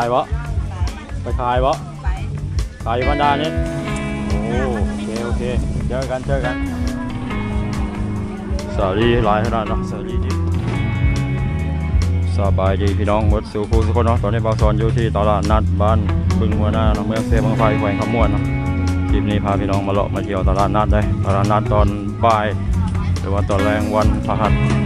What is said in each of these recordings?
เนี่ยไปวะไปขายวะไปขายอยู่บ้านดานี่โอ้โอเคโอเคเจอกันเจอกันสวัสดีหลายขนาดเนาะสวัสดีดิสบายดีพี่น้องหมดสู่ผู้สุกคนเนาะตอนนี้บางซอนอยู่ที่ตลาดนัดบ้านบึงหัวหน้าเนาะเมืองเซบังไฟแขวงขมวนเนาะคลิปนี้พาพี่น้องมาเลาะมาเที่ยวตลาดนัดได้ตลาดนัดตอนบ่าย หรือว่าตอนแรงวันพฤหัส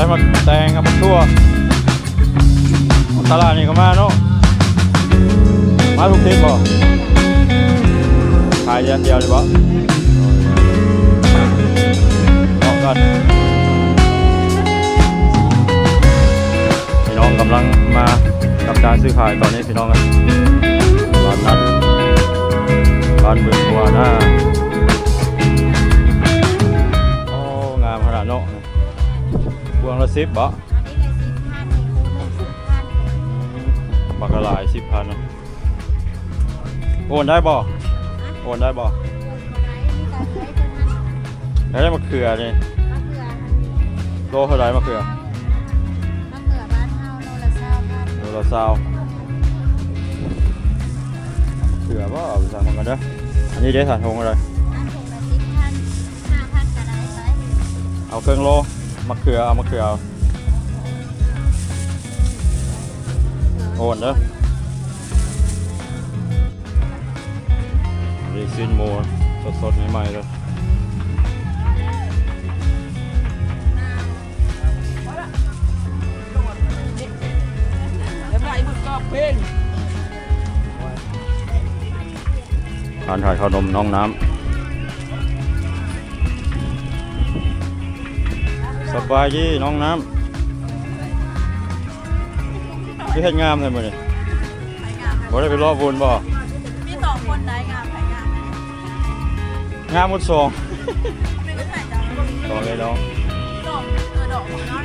ได้มาแตงกับมาทั่วตลาดนี่ก็มาเนาะมาทุกทีบ่ขายเดือนเดียวเลยบ่ออกกันพี่น้องกำลังมากับการซื้อขายตอนนี้พี่น้องกันร้านนัดร้านบึงบัวหน้าโอ้งามขนาดเนาะ พวงละสิบบ่บักกะหลายสิบพันเนาะโอนได้บ่โอนได้บ่แล้วได้มะเขือนี่โลเท่าไหรมะเขือโลละเศร้าเขือบ่เอาไปสั่งมันกันเด้ออันนี้เด้สารทงอะไรเอาเครื่องโล มะเขือเอามะเขือเอาโอนเด้อ รีซินโมสดๆใหม่ๆเลย Em lại một cặp bên ร้านขายขนมน้องน้ำ สบายดีน้องน้ำคือเฮ็ดงามเลยมื้อนี้ไปงามบ่ได้ไปรอบบุญบ่มีสองคนได้งามไปงามงามหมดสองไม่รู้ไหนจ้ะต่อเลยน้องดอกเออดอกของน้อย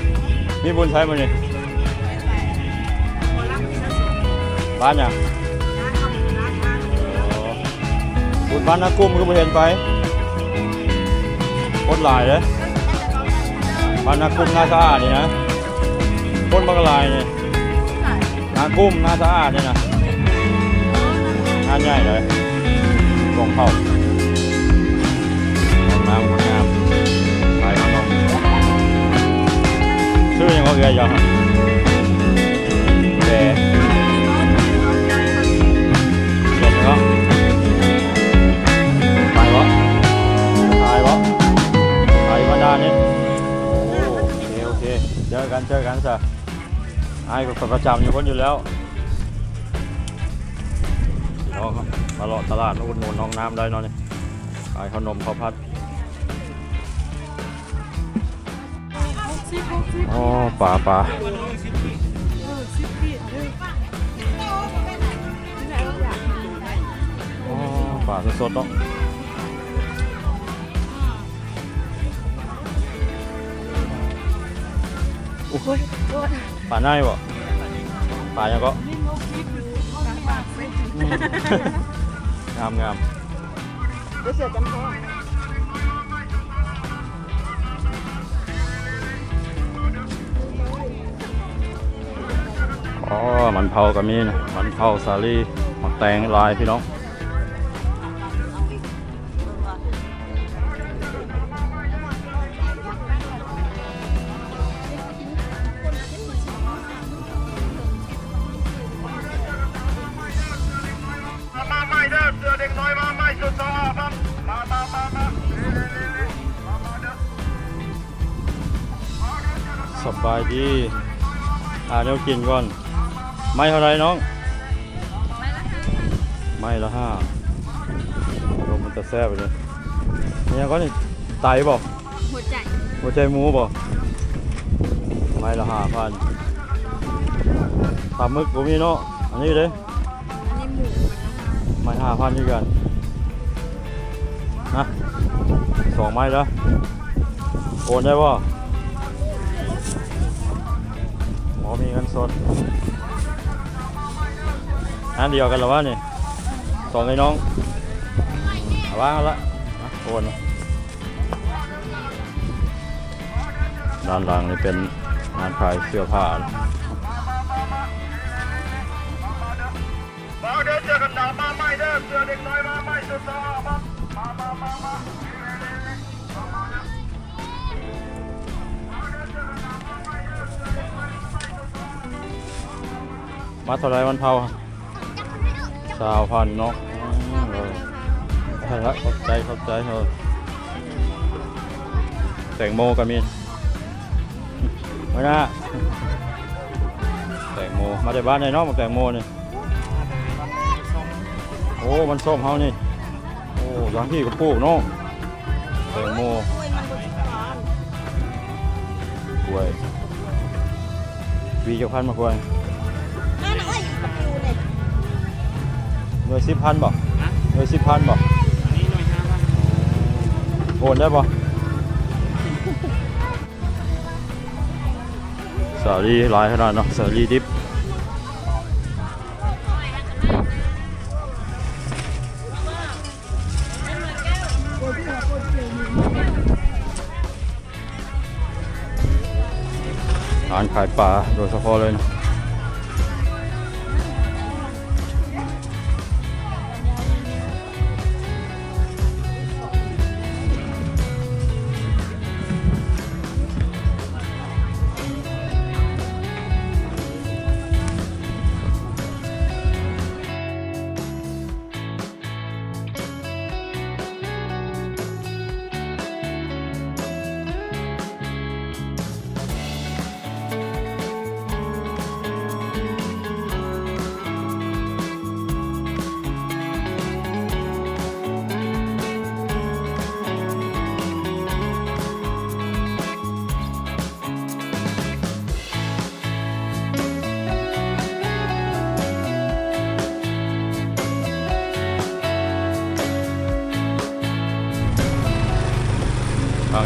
มีบุญใช้มื้อนี้ไปไปหัวรักที่น่าสุดบ้านหยังร้านทำร้านทานอ๋อบุญบ้านนากุ้มคือบ่เห็นไปคนหลายเปลานากุ้มนาสะอาดนี่นะคนบักลายนี่ขานากุ้มนาสะอาดนี่นะงานใหญ่เลยลงเข้างน้ำงน้ำไปข้างนอกชื่อยังก็เอือยยังฮ จอกันเจอกันจ้ะไอ้ก็ประจำอยู่คนอยู่แล้วพี่น้องครับมาเลาะตลาดมาอุดหนุนน้องน้ำได้นอนนี่ขายขนมข้าวผัดอ๋อป่าป่าอ๋อป่าสดๆเนาะ ป่าในบ่ป่ายังก็นี่งกซิปอยู่กลางปากเว้ยงามงามเดี๋ยวเสือจำพ่ออ๋อมันเผาก็มีนะมันเผาสาลีหมักแตงลายพี่น้อง สบายดีอ่าเดี๋ยวกินก่อน ไม่เท่าไรน้อง ไม่ละห้าลมมันจะแซ่บไปเลยนี่ยังก็นี่ไตบ่หัวใจ หัวใจหมูบ่ไม่ละห้าพันปลาหมึกกูมีเนาะ อันนี้เด้อันนี้หมูไม่ห้าพันด้วยกันนะสองไม้แล้วโอนได้ป่ะ มอมีเงินสดอันเดียวกันเหรอวะนี่สองไอ้น้องว่างละโอนด้านหลังนี่เป็นงานขายเสื้อผ้ามาเด้อเจอกันหนามาไม่เด้อเสือเด็กน้อยมาไม่สุดซอ มาเท่าไรวันเผาสาวพันเนาะอืมเออใช่ละขอบใจขอบใจเออแตงโมก็มีมาหน้าแตงโมมาจากบ้านไหนเนาะมาแตงโมนี่โอ้ มันส้มเฮานี่ โอ้ยังที่ก็ปลูกเนาะแตงโมกล้วยวีเจ้าพันมากล้วย หน่วยสิบพันบ่หน่วยสิบพันบ่โอนได้บ่สาลีหลายขนาดเนาะสาลีดิบร้านขายปลาโดยเฉพาะเลยเนาะ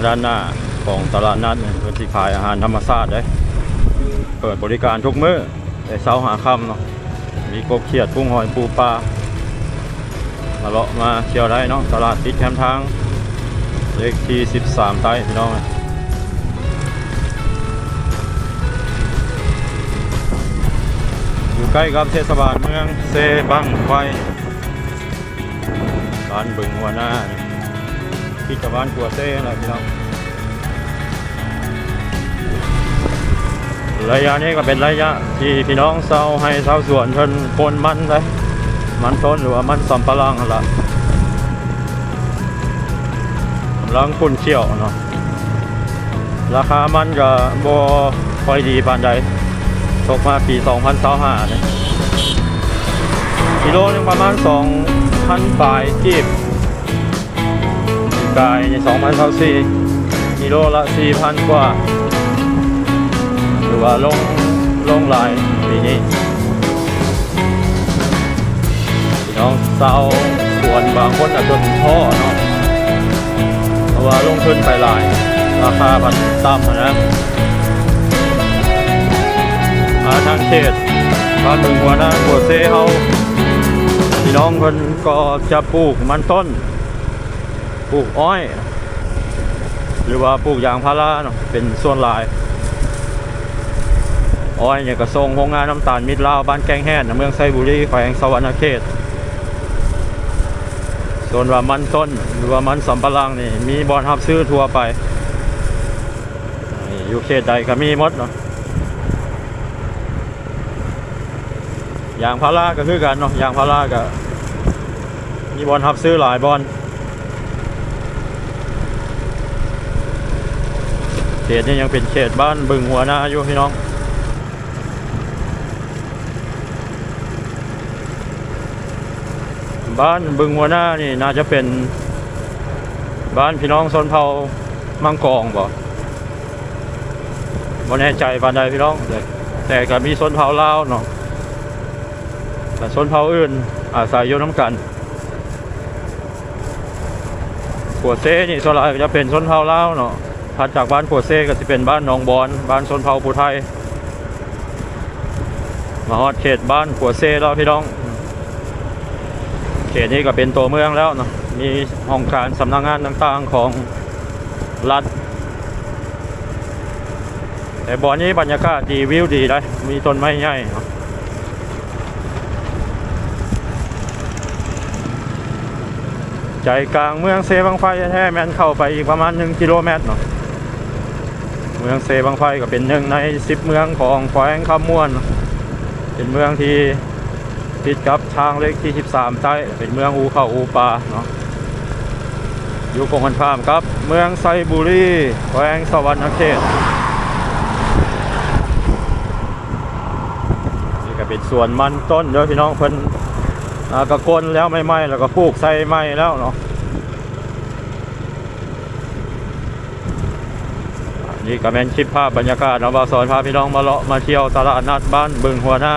ด้านหน้าของตลาดนัดเนี่ยเพื่อที่ขายอาหารธรรมชาติได้เปิดบริการทุกมื้อแต่เช้าหาค่ำเนาะมีกบเขียดกุ้งหอยปูปลามาเลาะมาเที่ยวได้เนาะตลาดติดแคมทางเลขที่ 13 ใต้พี่น้องอยู่ใกล้กับเทศบาลเมืองเซบังไฟบ้านบึงหัวหน้า นี่ที่จะบ้านกัวเซ่นะพี่น้องระยะนี้ก็เป็นระยะที่พี่น้องเศร้าให้ชาสวนเพิ่นโคนมันเลยมันต้นหรือว่ามันสำปะหลังหั่นละลังคุ้นเชี่ยวเนาะราคามันก็บ่ค่อยดีปานใดตกมาปี 2025เนี่ยกิโลนึงประมาณ 2,000ปลายกีบ กายใน2024กิโลละ 4,000 กว่า หรือว่าลงลงลายปีนี้พี่น้องเศร้าส่วนบางคนอาจจนท้อเนาะเพราะว่าลงทุนไปหลาย ราคามันต่ำนะอาทางเขตบ้านบึงหัวหน้าหัวเซเฮาพี่น้องเพิ่นก็จะปลูกมันต้น ปลูกอ้อย หรือว่าปลูกยางพาราเนาะเป็นส่วนหลาย อ้อยเนี่ยก็ส่งโรงงานน้ำตาลมิตรลาวบ้านแกงแห่นเมืองไซบุรีแขวงสวรรณเขตส่วนว่ามันต้นหรือว่ามันสำปะหลังนี่มีบอลรับซื้อทั่วไปอยู่เขตใดก็มีมดเนาะยางพาราก็คือกันเนาะยางพาราก็มีบอลทับซื้อหลายบอล ขตนี้ยังเป็นเขตบ้านบึงหัวหน้าอยู่พี่น้องบ้านบึงหัวหน้านี่น่าจะเป็นบ้านพี่น้องชนเผ่ามังกองบ่บ่แน่ใจปานใดพี่น้อง แต่ก็มีชนเผ่าลาวเนาะแต่ชนเผ่าอื่นอาศัยอยู่น้ำกันขัวเซ่นี่ส่วนใหญ่จะเป็นชนเผ่าลาวเนาะ ถัดจากบ้านขัวเซ่ก็จะเป็นบ้านนองบอนบ้านชนเผ่าภูไทย มาฮอดเขตบ้านขัวเซ่แล้วพี่น้อง เขตนี้ก็เป็นตัวเมืองแล้วเนาะมีห้องการสำนักงานต่างๆของรัฐแต่บ่อนี้บรรยากาศดีวิวดีเลยมีต้นไม้ใหญ่าะใจกลางเมืองเซบังไฟแท้แม่นเข้าไปอีกประมาณ 1 กิโลเมตรเนาะ เมืองเซบังไฟก็เป็นหนึ่งใน10เมืองของแขวงคำม่วน เป็นเมืองที่ติดกับทางเลขที่ 13ใต้เป็นเมืองอูเข้าอูปลาเนาะอยู่ตรงกันข้ามครับ เมืองไซบุรีแขวงสวรรณเขตนี่ก็เป็นส่วนมันต้นเด้อพี่น้องเพิ่นกระกลแล้วไม่ไหมแล้วก็ปลูกใส่ไหมแล้วเนาะ นี่ก็เป็นคลิปภาพบรรยากาศเนาบาสอนพาพี่น้องมาเลาะมาเที่ยวตลาดนัดบ้านบึงหัวหน้า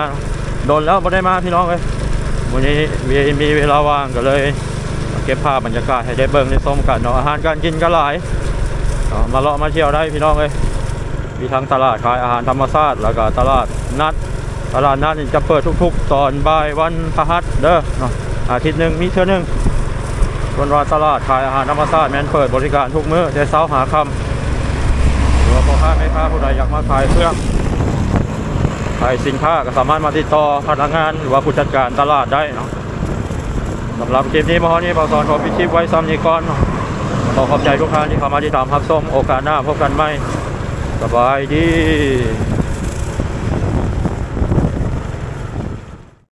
โดนแล้วไม่ได้มาพี่น้องเลยวันนี้มีมีเวลาว่างก็เลยเก็บภาพบรรยากาศให้ได้เบิ่งได้ชมกันเนาะอาหารการกินก็หลายมาเลาะมาเที่ยวได้พี่น้องเลยมีทั้งตลาดขายอาหารธรรมชาติแล้วก็ตลาดนัด ตลาดนัดจะเปิดทุก ๆ ตอนบ่ายวันพฤหัสเด้ออาทิตย์หนึ่งมีเทื่อหนึงส่วนว่าตลาดขายอาหารธรรมชาติแมนเปิดบริการทุกมื้อแต่เช้าหาค่ำ พ่อค้าแม่ค้าผู้ใดอยากมาขายเครื่องขายสินค้าก็สามารถมาติดต่อพนักงานหรือว่าผู้จัดการตลาดได้เนาะสำหรับคลิปนี้มาฮอนี้ปาสอนขอพิชิตไว้ซ้ำนี้ก่อนขอขอบใจทุกท่านที่เข้ามาที่ตามรับชมโอกาสหน้าพบกันใหม่สบายดี